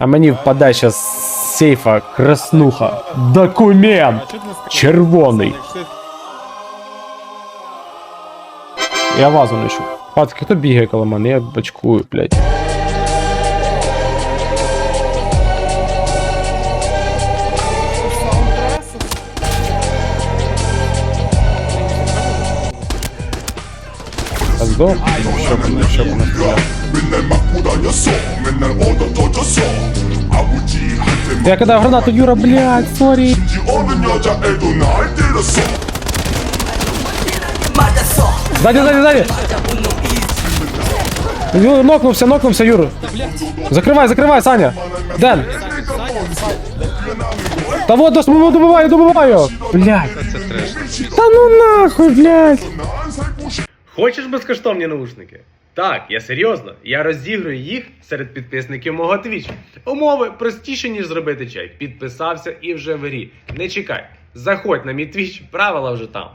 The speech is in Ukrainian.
А мені впаде щас з сейфа краснуха. Документ! Червоний. Я вазу нищу. Пацки, хто бігає коло мене? Я бачкую, блядь. Здох? Що б не- що б Я когда гранату, Юра, блядь, сори. Сзади, сзади, сзади. Юра. нокнувся, нокнувся, Юр. Закривай, закривай, Саня. Ден. Та вот, дос, ну, добываю. добиваю. Блядь. Та ну нахуй, блядь. Хочешь без Хочеш мне наушники? Так, я серйозно. Я розіграю їх серед підписників мого Twitch. Умови простіше, ніж зробити чай. Підписався і вже в грі. Не чекай. Заходь на мій Twitch, правила вже там.